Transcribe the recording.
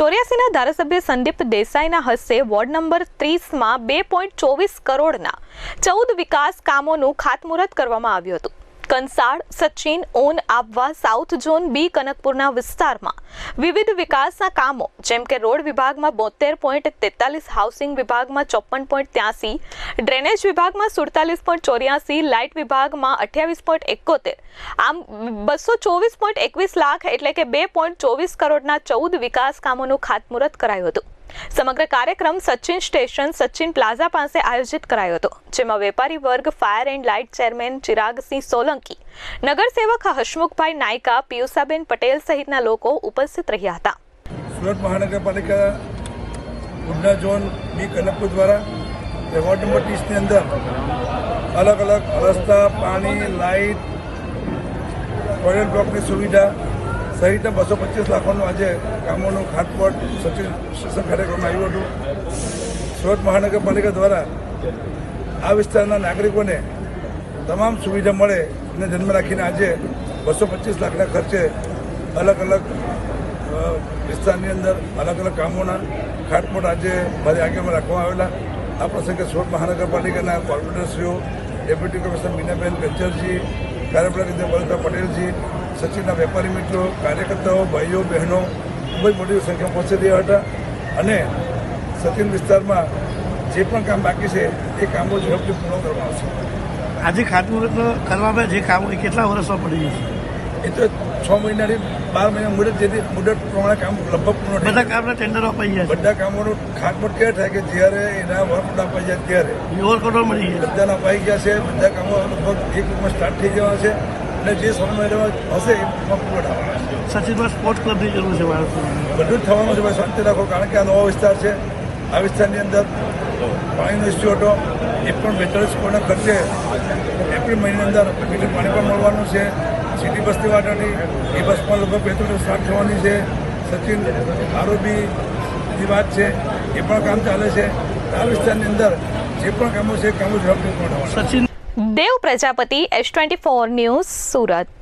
ચોર્યાસીના ધારાસભ્ય સંદીપ દેસાઈના હસ્તે ward number ત્રીસમાં બે પોઈન્ટ ચોવીસ કરોડના ચૌદ વિકાસ કામોનું ખાતમુહૂર્ત કરવામાં આવ્યું હતું. કંસાળ, સચિન, ઓન, આબવા, સાઉથ ઝોન, બી, કનકપુરના વિસ્તારમાં વિવિધ વિકાસના કામો, જેમ કે રોડ વિભાગમાં બોતેર પોઈન્ટ તેતાલીસ, હાઉસિંગ વિભાગમાં ચોપન પોઈન્ટ ત્યાસી, ડ્રેનેજ વિભાગમાં સુડતાલીસ પોઈન્ટ ચોર્યાસી, લાઇટ વિભાગમાં અઠ્યાવીસ પોઈન્ટ એકોતેર, આમ બસો ચોવીસ પોઈન્ટ એકવીસ લાખ એટલે કે બે પોઈન્ટ ચોવીસ કરોડના ચૌદ વિકાસ કામોનું ખાતમુહૂર્ત કરાયું હતું. સમગ્ર કાર્યક્રમ સચિન સ્ટેશન, સચિન પ્લાઝા પાસે આયોજિત કરાયો હતો, જેમાં વેપારી વર્ગ, fire and light chairman Chiragsinh Solanki, નગરસેવક Hasmukhbhai Nayaka, Piyushaben Patel સહિતના લોકો ઉપસ્થિત રહ્યા હતા. સુરત મહાનગરપાલિકા ઉડના ઝોન બી કનકપુર દ્વારા વોર્ડ નંબર ત્રીસની અંદર અલગ અલગ રસ્તા, પાણી, લાઇટ, ટોયલેટ બ્લોકની સુવિધા સહિતના બસો પચીસ લાખોનું આજે કામોનું ખાતપોટ સચિન સ્ટેશન ખાતે કરવામાં આવ્યું હતું. સુરત મહાનગરપાલિકા દ્વારા આ વિસ્તારના નાગરિકોને તમામ સુવિધા મળે એને ધ્યાનમાં રાખીને આજે બસો પચીસ લાખના ખર્ચે અલગ અલગ વિસ્તારની અંદર અલગ અલગ કામોના ખાટપોટ આજે મારી આગળમાં રાખવામાં આવેલા. આ પ્રસંગે સુરત મહાનગરપાલિકાના કોર્પોરેટરશ્રીઓ, ડેપ્યુટી કમિશનર મીનાબેન ગજ્જરજી કાર્યપાલક પટેલજી સચિનના વેપારી મિત્રો કાર્યકર્તાઓ ભાઈઓ બહેનો ખૂબ જ મોટી સંખ્યામાં પહોંચી રહ્યા હતા. અને સચિન વિસ્તારમાં જે પણ કામ બાકી છે એ કામો ઝડપથી પૂર્ણ કરવામાં આવશે. આજે ખાતમુહૂર્ત કરવામાં જે કામો એ કેટલા વર્ષમાં પડી જશે એ તો છ મહિનાની બાર મહિના મુદત જેથી મુદત પ્રમાણે કામ લગભગ પૂર્ણ બધા કામના ટેન્ડરો અપાઈ ગયા બધા કામોનું ખાતમુહૂર્ત ક્યારે થાય કે જ્યારે એના વર્ક અપાઈ જાય ત્યારે? ઓવર કરોડ મળી ગયા બધાના અપાઈ ગયા છે બધા કામો લગભગ એક રૂપમાં સ્ટાર્ટ થઈ જવા છે. અને જે સમયમાં હશે એ સચિનમાં સ્પોર્ટ્સ ક્લબની જરૂર છે બધું જ થવાનું છે ભાઈ શાંતિ રાખો કારણ કે આ નવો વિસ્તાર છે. આ વિસ્તારની અંદર પાણીનો હતો. એ પણ બેતાલીસ કરોડના ખર્ચે એપ્રિલ મહિનાની અંદર મીટર પાણી પણ મળવાનું છે. સિટી બસથી વાટાની એ બસ પણ લગભગ બેતાલીસ સ્ટાર્ટ થવાની છે. સચિન આરોબીની વાત છે. એ પણ કામ ચાલે છે. આ વિસ્તારની અંદર જે પણ કામો છે કામો ઝડપથી પણ Sachin Dev Prajapati S twenty four news Surat.